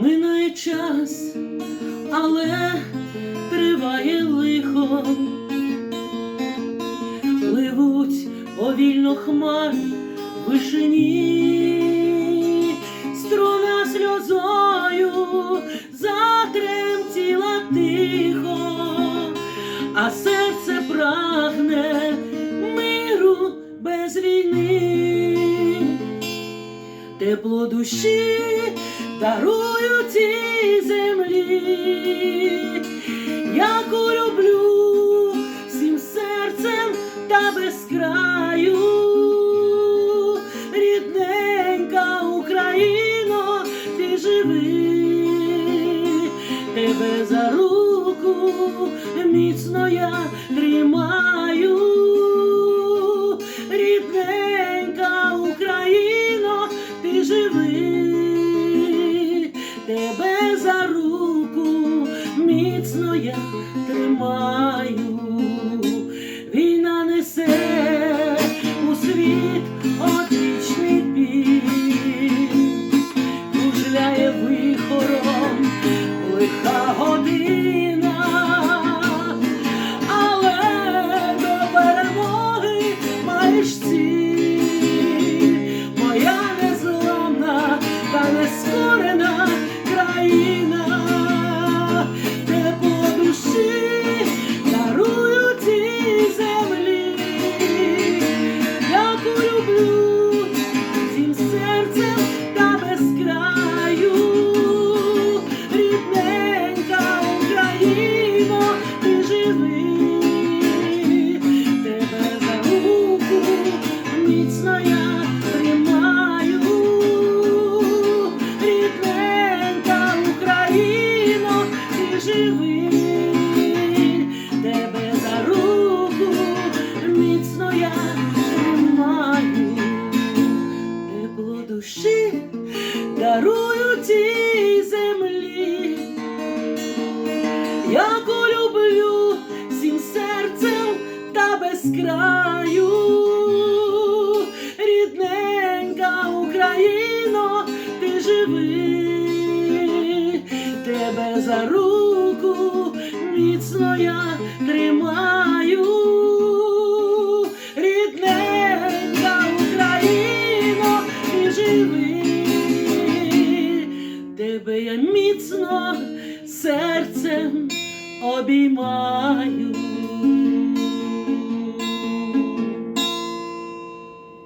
Минає час, але триває лихо, пливуть повільно хмари в вишині, струна сльозою затремтіла тихо, а серце прагне миру без війни тепло душі дарую цій землі, яку люблю всім серцем та без краю. Рідненька Україно, ти живи, тебе за руку міцно я тримаю. Я тримаю. Війна несе у світ одвічний біль, кружляє вихором лиха година, яку люблю всім серцем та без краю. Рідненька Україно, ти живи, тебе за руку міцно я тримаю. Тебе я міцно серцем обіймаю.